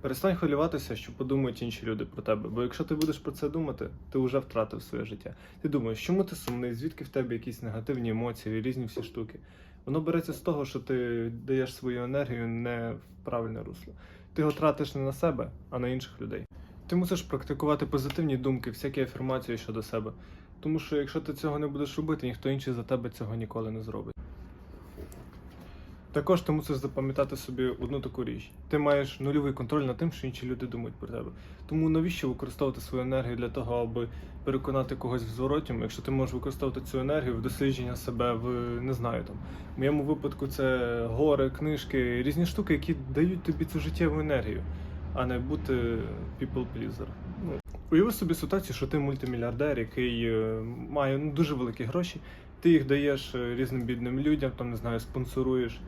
Перестань хвилюватися, що подумають інші люди про тебе. Бо якщо ти будеш про це думати, ти вже втратив своє життя. Ти думаєш, чому ти сумний, звідки в тебе якісь негативні емоції, різні всі штуки. Воно береться з того, що ти даєш свою енергію не в правильне русло. Ти його тратиш не на себе, а на інших людей. Ти мусиш практикувати позитивні думки, всякі афірмації щодо себе. Тому що якщо ти цього не будеш робити, ніхто інший за тебе цього ніколи не зробить. Також ти мусиш запам'ятати собі одну таку річ: ти маєш нульовий контроль над тим, що інші люди думають про тебе. Тому навіщо використовувати свою енергію для того, аби переконати когось в зворотньому, якщо ти можеш використовувати цю енергію в дослідження себе в не знаю там. В моєму випадку це гори, книжки, різні штуки, які дають тобі цю життєву енергію, а не бути people pleaser. Ну, уяви собі ситуацію, що ти мультимільярдер, який е, має ну, дуже великі гроші. Ти їх даєш е, різним бідним людям, там не знаю, спонсоруєш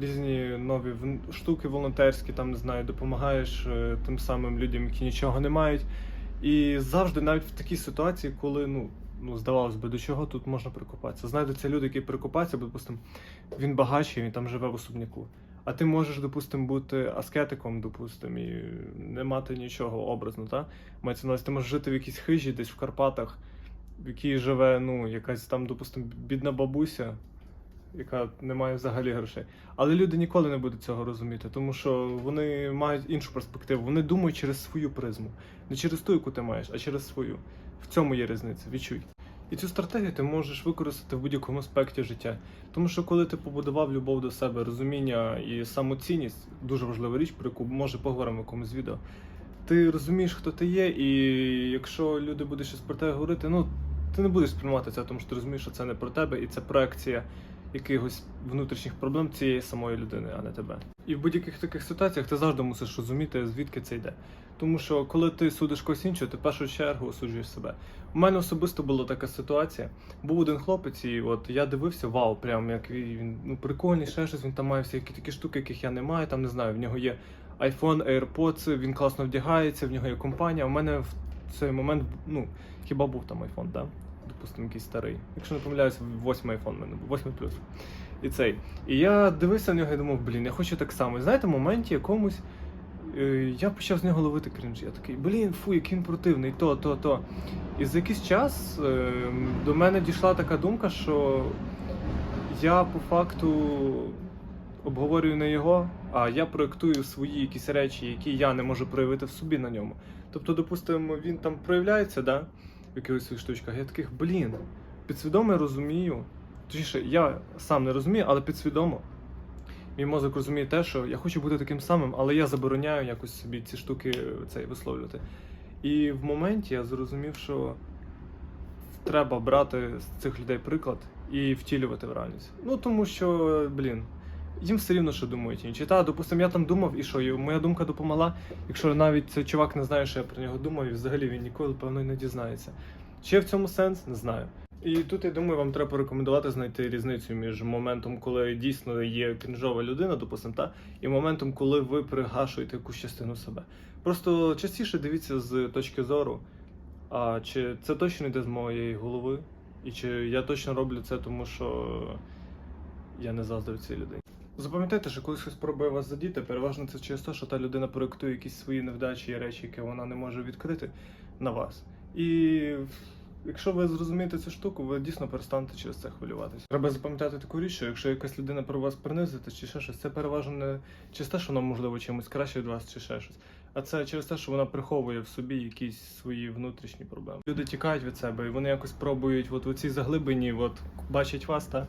різні нові штуки волонтерські, там не знаю, допомагаєш е, тим самим людям, які нічого не мають. І завжди, навіть в такій ситуації, коли ну, ну здавалось би, до чого тут можна прикопатися. Знайдуться люди, які прикопаються, бо, допустим, він багатший, він там живе в особняку. А ти можеш, допустим, бути аскетиком, допустим, і не мати нічого образно, та? Мається на увазі, ти можеш жити в якійсь хижі, десь в Карпатах, в якій живе, ну, якась там, допустим, бідна бабуся, яка не має взагалі грошей. Але люди ніколи не будуть цього розуміти, тому що вони мають іншу перспективу. Вони думають через свою призму. Не через ту, яку ти маєш, а через свою. В цьому є різниця, відчуй. І цю стратегію ти можеш використати в будь-якому аспекті життя. Тому що коли ти побудував любов до себе, розуміння і самоцінність, дуже важлива річ, про яку може поговоримо в якомусь відео. Ти розумієш, хто ти є, і якщо люди будуть щось про тебе говорити, ну ти не будеш сприймати це, тому що ти розумієш, що це не про тебе, і це проекція якихось внутрішніх проблем цієї самої людини, а не тебе. І в будь-яких таких ситуаціях ти завжди мусиш розуміти, звідки це йде. Тому що коли ти судиш когось іншого, ти в першу чергу осуджуєш себе. У мене особисто була така ситуація. Був один хлопець, і от я дивився, вау, прям як він ну прикольний, ще щось. Він там має всякі такі штуки, яких я не маю. Там не знаю, в нього є iPhone, AirPods, він класно вдягається, в нього є компанія. У мене в цей момент, ну хіба був там iPhone, да? Допустимо, якийсь старий. Якщо не помиляюсь, восьмий iPhone в мене був, восьмий плюс. І цей. І я дивився на нього і думав, блін, я хочу так само. І знаєте, в моменті якомусь е, я почав з нього ловити крінж. Я такий, блін, фу, який він противний, то, то, то. І за якийсь час е, до мене дійшла така думка, що я по факту обговорюю не його, а я проєктую свої якісь речі, які я не можу проявити в собі на ньому. Тобто, допустимо, він там проявляється, да, якихось своїх штучках. Я таких, блін, підсвідомо я розумію. Точніше, я сам не розумію, але підсвідомо. Мій мозок розуміє те, що я хочу бути таким самим, але я забороняю якось собі ці штуки е, цей висловлювати. І в моменті я зрозумів, що треба брати з цих людей приклад і втілювати в реальність. Ну тому що, блін, їм все рівно, що думають інші. Та, допустим, я там думав, і що, і моя думка допомогла, якщо навіть цей чувак не знає, що я про нього думав, і взагалі він ніколи, певно, не дізнається. Чи є в цьому сенс, не знаю. І тут я думаю, вам треба порекомендувати знайти різницю між моментом, коли дійсно є крінжова людина, допустим, та, і моментом, коли ви пригашуєте якусь частину себе. Просто частіше дивіться з точки зору, а чи це точно йде з моєї голови, і чи я точно роблю це, тому що я не заздрю цій людині. Запам'ятайте, що коли хтось пробує вас задіти, переважно це через те, що та людина проєктує якісь свої невдачі і речі, які вона не може відкрити на вас. І якщо ви зрозумієте цю штуку, ви дійсно перестанете через це хвилюватися. Треба запам'ятати таку річ, що якщо якась людина про вас принизити чи ще щось, це переважно не через те, що вона можливо чимось краще від вас чи ще щось. А це через те, що вона приховує в собі якісь свої внутрішні проблеми. Люди тікають від себе, і вони якось пробують, от у цій заглибині, от бачать вас, та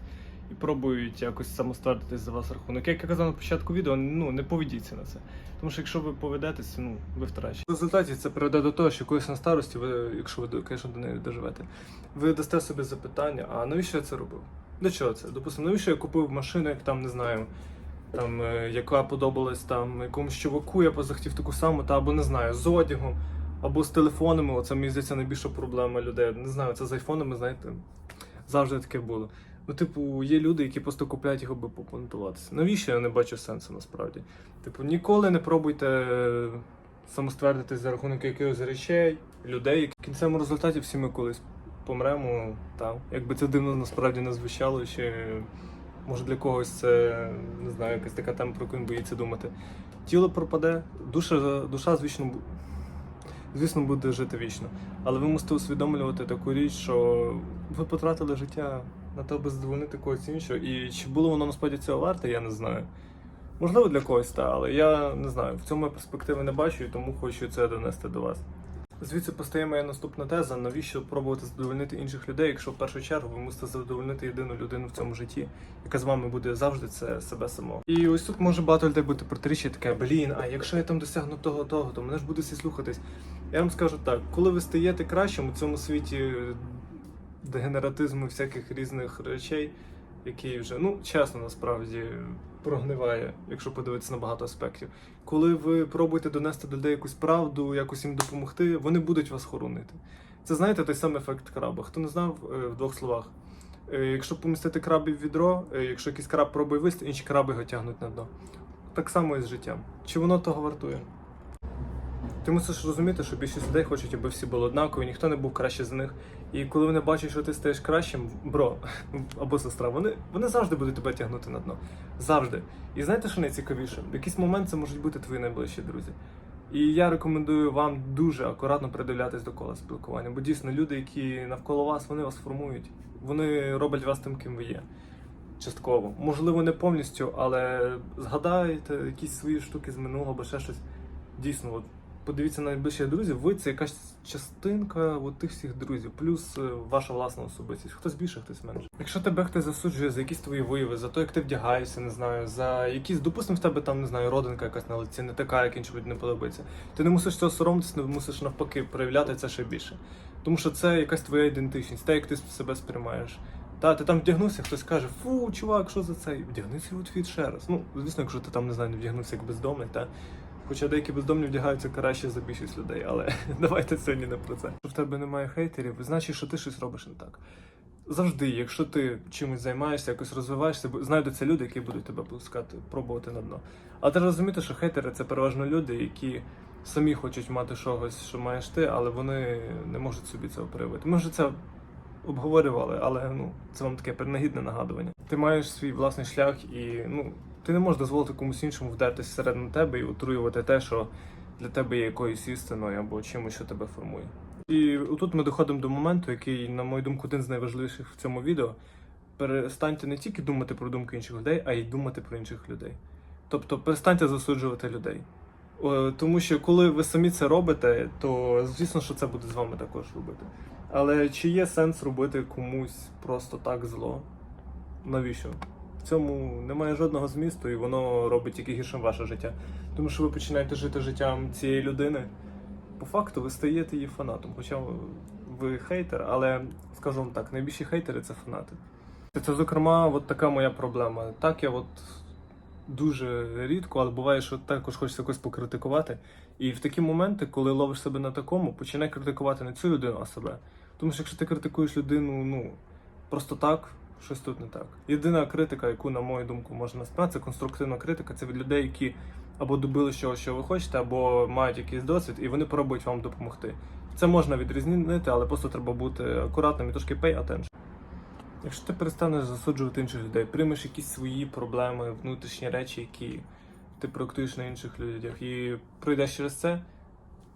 і пробують якось самоствердитись за вас рахунок. Як я казав на початку відео, ну не поведіться на це. Тому що якщо ви поведетеся, ну ви втрачите. В результаті це приведе до того, що колись на старості, ви, якщо ви звісно, до неї доживете, ви дасте собі запитання, а навіщо я це робив? Для чого це? Допустимо, навіщо я купив машину, як там не знаю, там е, яка подобалась там якомусь чуваку, я позахотів таку саму, та або не знаю, з одягом, або з телефонами. Оце мені здається найбільша проблема людей. Не знаю, це з айфонами, знаєте, завжди таке було. Ну, типу, є люди, які просто купляють його, аби попонтуватися. Навіщо я не бачу сенсу насправді? Типу, ніколи не пробуйте е, самоствердитись за рахунок якихось речей, людей. В кінцевому результаті всі ми колись помремо. Та, якби це дивно насправді не звучало, чи Може для когось це не знаю, якась така тема, про яку він боїться думати. Тіло пропаде, душа, душа звісно, звісно, буде жити вічно. Але ви мусите усвідомлювати таку річ, що ви потратили життя на те, аби задовольнити когось іншого. І чи було воно насправді цього варте, я не знаю. Можливо, для когось та, але я не знаю. В цьому я перспективи не бачу і тому хочу це донести до вас. Звідси постає моя наступна теза: навіщо пробувати задовольнити інших людей, якщо в першу чергу ви мусите задовольнити єдину людину в цьому житті, яка з вами буде завжди це себе самого. І ось тут може багато людей бути протиріччя таке, блін, а якщо я там досягну того, того, то мене ж буде всі слухатись. Я вам скажу так, коли ви стаєте кращим у цьому світі дегенератизму всяких різних речей, який вже, ну чесно, насправді прогниває, якщо подивитися на багато аспектів. Коли ви пробуєте донести до людей якусь правду, якось їм допомогти, вони будуть вас хоронити. Це знаєте той самий ефект краба. Хто не знав е, в двох словах. Е, Якщо помістити крабів в відро, е, якщо якийсь краб пробує вилізти, інші краби його тягнуть на дно. Так само і з життям. Чи воно того вартує? Ти мусиш розуміти, що більшість людей хочуть, аби всі були однакові, ніхто не був краще за них. І коли вони бачать, що ти стаєш кращим, бро або сестра, вони, вони завжди будуть тебе тягнути на дно. Завжди. І знаєте, що найцікавіше? В якийсь момент це можуть бути твої найближчі друзі. І я рекомендую вам дуже акуратно придивлятись до кола спілкування, бо дійсно люди, які навколо вас, вони вас формують, вони роблять вас тим, ким ви є. Частково. Можливо, не повністю, але згадайте якісь свої штуки з минулого або ще щось. Дійсно, от подивіться на найближчих друзів, ви це якась частинка от тих всіх друзів, плюс е, ваша власна особистість. Хтось більше, хтось менше. Якщо тебе хтось засуджує за якісь твої вияви, за те, як ти вдягаєшся, не знаю, за якісь, допустимо, в тебе там не знаю, родинка якась на лиці, не така, як іншим не подобається. Ти не мусиш цього соромитися, не мусиш навпаки проявляти це ще більше. Тому що це якась твоя ідентичність, те, як ти себе сприймаєш. Та, ти там вдягнувся, хтось каже, фу, чувак, що за це? Вдягни свій outfit ще раз. Ну, звісно, якщо ти там не знаю, не вдягнувся як бездомний, та. Хоча деякі бездомні вдягаються краще за більшість людей, але давайте сьогодні не про це. Якщо в тебе немає хейтерів, значить, що ти щось робиш не так. Завжди, якщо ти чимось займаєшся, якось розвиваєшся, знайдуться люди, які будуть тебе пускати, пробувати на дно. Але треба розуміти, що хейтери це переважно люди, які самі хочуть мати щось, що маєш ти, але вони не можуть собі цього проявити. Ми вже це обговорювали, але ну це вам таке принагідне нагадування. Ти маєш свій власний шлях, і ну ти не можеш дозволити комусь іншому вдертись всередину тебе і отруювати те, що для тебе є якоюсь істиною або чимось, що тебе формує. І тут ми доходимо до моменту, який, на мою думку, один з найважливіших в цьому відео. Перестаньте не тільки думати про думки інших людей, а й думати про інших людей. Тобто перестаньте засуджувати людей. Тому що коли ви самі це робите, то звісно, що це буде з вами також робити. Але чи є сенс робити комусь просто так зло? Навіщо? В цьому немає жодного змісту, і воно робить тільки гіршим ваше життя. Тому що ви починаєте жити життям цієї людини. По факту ви стаєте її фанатом. Хоча ви хейтер, але скажу вам так, найбільші хейтери це фанати. Це, зокрема, от така моя проблема. Так, я от дуже рідко, але буває, що також хочеться якось покритикувати. І в такі моменти, коли ловиш себе на такому, починай критикувати не цю людину, а себе. Тому що якщо ти критикуєш людину, ну просто так, щось тут не так. Єдина критика, яку, на мою думку, можна насправді, це конструктивна критика. Це від людей, які або добили чого, що ви хочете, або мають якийсь досвід, і вони пробують вам допомогти. Це можна відрізнити, але просто треба бути акуратним і трошки pay attention. Якщо ти перестанеш засуджувати інших людей, приймеш якісь свої проблеми, внутрішні речі, які ти проектуєш на інших людях, і пройдеш через це,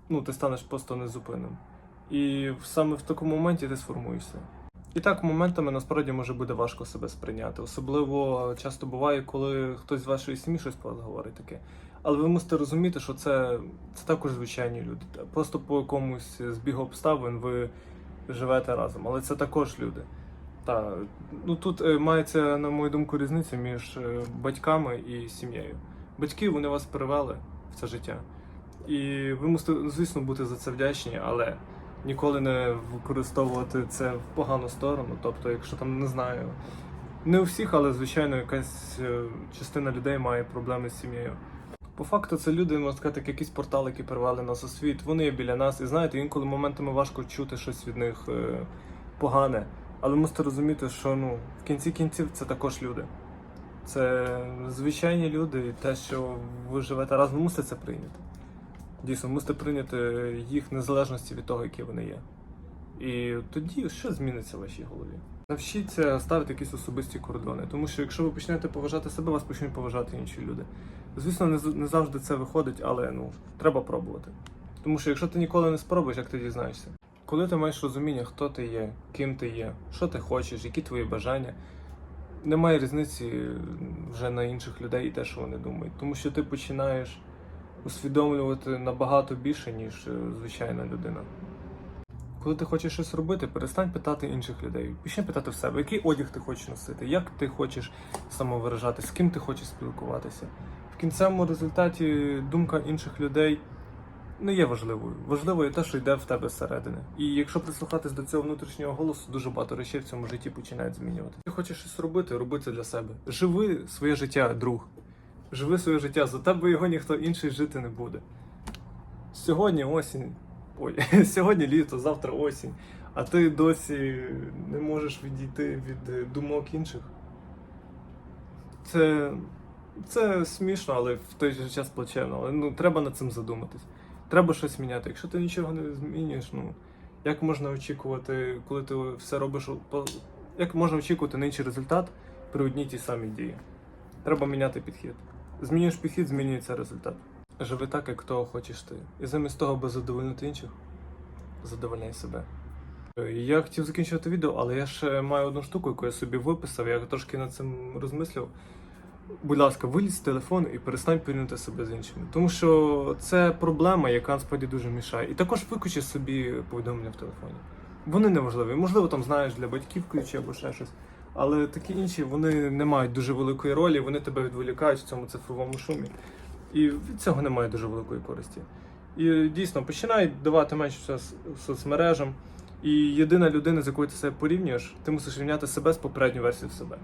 ну ти станеш просто незупинним. І саме в такому моменті ти сформуєшся. І так, моментами насправді може буде важко себе сприйняти. Особливо часто буває, коли хтось з вашої сім'ї щось про вас говорить таке. Але ви мусите розуміти, що це, це також звичайні люди. Просто по якомусь збігу обставин ви живете разом, але це також люди. Так, ну тут е, мається, на мою думку, різниця між е, батьками і сім'єю. Батьки вони вас привели в це життя. І ви мусите, звісно, бути за це вдячні, але ніколи не використовувати це в погану сторону. Тобто, якщо там не знаю, не у всіх, але звичайно, якась е, частина людей має проблеми з сім'єю. По факту, це люди, можна сказати, як якісь портали, які привели нас у світ. Вони є біля нас, і знаєте, інколи моментами важко чути щось від них е, погане. Але мусите розуміти, що ну в кінці кінців це також люди. Це звичайні люди, і те, що ви живете разом, мусите це прийняти. Дійсно, мусите прийняти їх незалежності від того, які вони є. І тоді що зміниться в вашій голові? Навчіться ставити якісь особисті кордони, тому що якщо ви почнете поважати себе, вас почнуть поважати інші люди. Звісно, не, не завжди це виходить, але ну треба пробувати. Тому що якщо ти ніколи не спробуєш, як ти дізнаєшся? Коли ти маєш розуміння, хто ти є, ким ти є, що ти хочеш, які твої бажання, немає різниці вже на інших людей і те, що вони думають. Тому що ти починаєш усвідомлювати набагато більше, ніж е, звичайна людина. Коли ти хочеш щось робити, перестань питати інших людей. Почни питати в себе, який одяг ти хочеш носити, як ти хочеш самовиражатись, з ким ти хочеш спілкуватися. В кінцевому результаті думка інших людей не є важливою. Важливо є те, що йде в тебе зсередини. І якщо прислухатись до цього внутрішнього голосу, дуже багато речей в цьому житті починають змінювати. Ти хочеш щось робити, роби це для себе. Живи своє життя, друг. Живи своє життя, за тебе його ніхто інший жити не буде. Сьогодні осінь. Ой, сьогодні літо, завтра осінь. А ти досі не можеш відійти від е, думок інших. Це, це смішно, але в той же час плачевно. Але ну, треба над цим задуматись. Треба щось міняти. Якщо ти нічого не змінюєш, ну як можна очікувати, коли ти все робиш, як можна очікувати на інший результат при одній тій самій дії? Треба міняти підхід. Змінюєш підхід, змінюється результат. Живи так, як того хочеш ти. І замість того, аби задовольнити інших, задовольняй себе. Е, Я хотів закінчувати відео, але я ще маю одну штуку, яку я собі виписав, я трошки над цим розмислив. Будь ласка, вилізь з телефону і перестань порівняти себе з іншими. Тому що це проблема, яка насправді дуже мішає. І також виключи собі повідомлення в телефоні. Вони не важливі. Можливо, там знаєш для батьків ключі або ще щось. Але такі інші вони не мають дуже великої ролі, вони тебе відволікають в цьому цифровому шумі. І від цього немає дуже великої користі. І дійсно починай давати менше соцмережам. І єдина людина, з якою ти себе порівнюєш, ти мусиш рівняти себе з попередньою версією себе.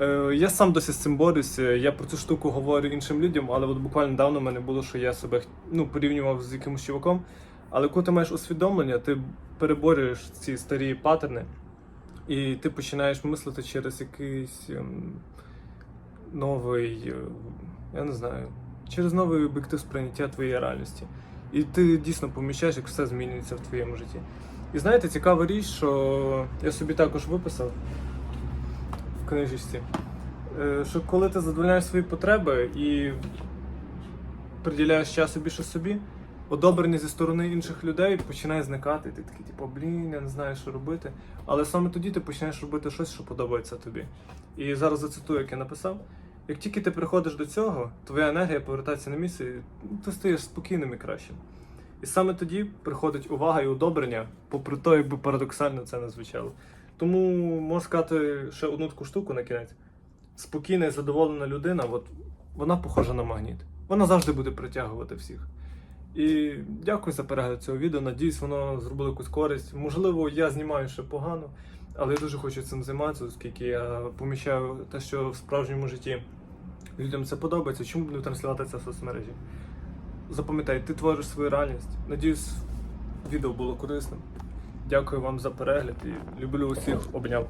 Е, я сам досі з цим борюся. Я про цю штуку говорю іншим людям, але от буквально недавно в мене було, що я себе ну, порівнював з якимось чуваком. Але коли ти маєш усвідомлення, ти переборюєш ці старі паттерни, і ти починаєш мислити через якийсь ем, новий, е, я не знаю, через новий об'єктив сприйняття твоєї реальності. І ти дійсно помічаєш, як все змінюється в твоєму житті. І знаєте, цікава річ, що я собі також виписав в книжечці, е, що коли ти задовольняєш свої потреби і приділяєш часу більше собі, одобрення зі сторони інших людей починає зникати. Ти такий, типу, блін, я не знаю, що робити. Але саме тоді ти починаєш робити щось, що подобається тобі. І зараз зацитую, як я написав. Як тільки ти приходиш до цього, твоя енергія повертається на місце, і ти стаєш спокійним і кращим. І саме тоді приходить увага і одобрення, попри те, якби парадоксально це не звучало. Тому можу сказати ще одну таку штуку на кінець. Спокійна і задоволена людина, от, вона похожа на магніт. Вона завжди буде притягувати всіх. І дякую за перегляд цього відео. Надіюсь, воно зробило якусь користь. Можливо, я знімаю ще погано, але я дуже хочу цим займатися, оскільки я помічаю те, що в справжньому житті людям це подобається. Чому б не транслювати це в соцмережі? Запам'ятай, ти твориш свою реальність. Надіюсь, відео було корисним. Дякую вам за перегляд і люблю усіх обняв.